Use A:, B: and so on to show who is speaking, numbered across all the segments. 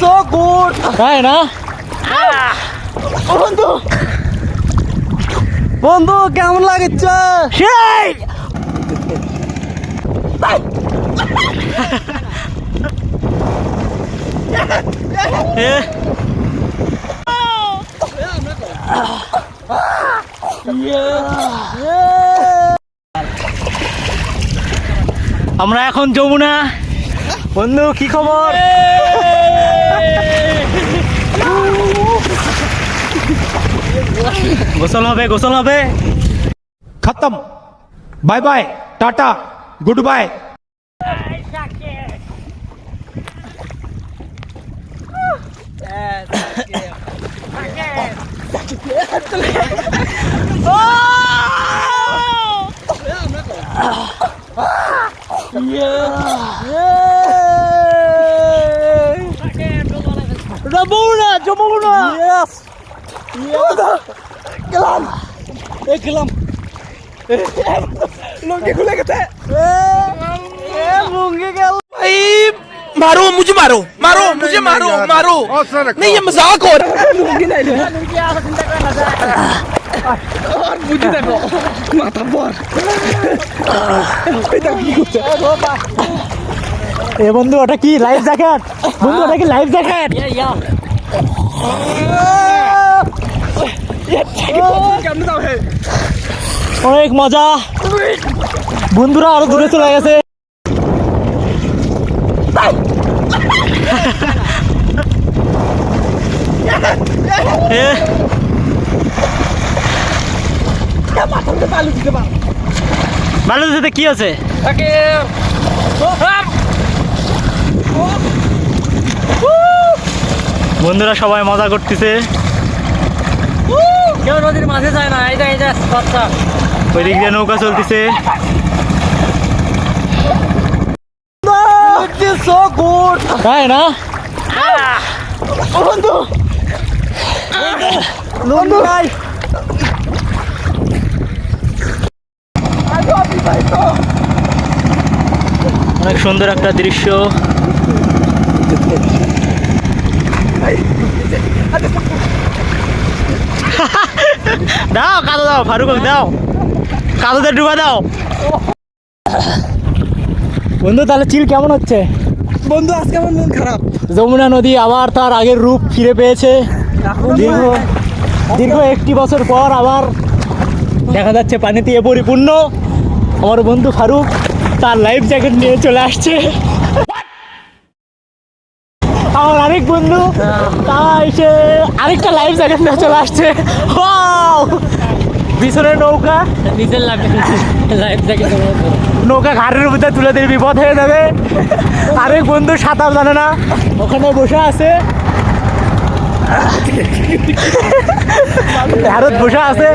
A: So good
B: তাই না
A: বন্ধু। বন্ধু কেমন লাগছে?
B: সেই আমরা এখন যমুনা বন্ধু কি খবর গোসল হবে গোসল হবে
C: খতম bye bye tata good bye Yeah. yeah.
B: Jamuna Jamuna
A: yes গেলাম এ গেলাম লুঙ্গি খুলে গেছে এ লুঙ্গি গেল
D: मारो मुझे मारो मारो मुझे मारो मारो नहीं ये मजाक हो रहा है
A: লুঙ্গি নাই রে আর বুঝি দেখো মাথা পর এটা কি করছে
B: এ বন্ধু ওটা কি লাইফ জ্যাকেট বন্ধু ওটা কি লাইফ জ্যাকেট
A: কেমন দাও হে
B: অনেক মজা। বন্ধুরা আরও দূরে চলে গেছে।
A: দিতে
B: কি আছে? বন্ধুরা সবাই মজা করতেছে।
A: কেউ নদীর মাঝে যায় না এই যে এই বাচ্চা।
B: ওই দিক দিয়ে নৌকা চলতেছে।
A: সো গুড
B: তাই না?
A: বন্ধু।
B: বন্ধু। ভাই অনেক সুন্দর একটা দৃশ্য। দাও ফারুক দাও। কাদোতে ডুবা দাও। বন্ধু তাহলে চিল কেমন হচ্ছে?
A: বন্ধু আজকে আমার মন খারাপ।
B: যমুনা নদী আবার তার আগের রূপ ফিরে পেয়েছে। দীর্ঘ দীর্ঘ একটি বছর পর আবার দেখা যাচ্ছে পানিতে এ পরিপূর্ণ। আমার বন্ধু ফারুক তার লাইফ জ্যাকেট নিয়ে চলে আসছে। আমার আরেক বন্ধু তা এসে আরেকটা লাইফ জ্যাকেট নিয়ে চলে আসছে! পিছনে নৌকা।
A: নিজের
B: নৌকা ঘাটের ভিতরে তুলে দিলে বিপদ হয়ে যাবে। আরেক বন্ধু সাঁতার জানে না। ওখানে বসে আছে। ভারত বসে আছে।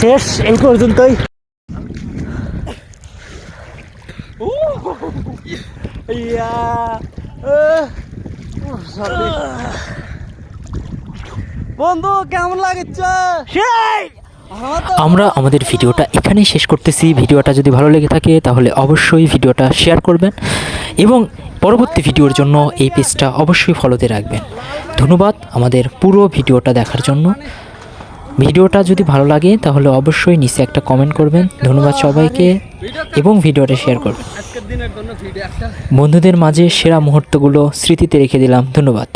B: শেষ এই পর্যন্তই ইয়া আহ,
A: বন্ধু কেমন লাগছে?
B: সেই!
E: আমরা আমাদের ভিডিওটা এখানেই শেষ করতেছি। ভিডিওটা যদি ভালো লেগে থাকে তাহলে অবশ্যই ভিডিওটা শেয়ার করবেন এবং পরবর্তী ভিডিওর জন্য এই পেজটা অবশ্যই ফলোতে রাখবেন। ধন্যবাদ আমাদের পুরো ভিডিওটা দেখার জন্য। ভিডিওটা যদি ভালো লাগে তাহলে অবশ্যই নিচে একটা কমেন্ট করবেন। ধন্যবাদ সবাইকে। এবং ভিডিওটা শেয়ার করবেন। বন্ধুদের মাঝে সেরা মুহূর্তগুলো স্মৃতিতে রেখে দিলাম। ধন্যবাদ।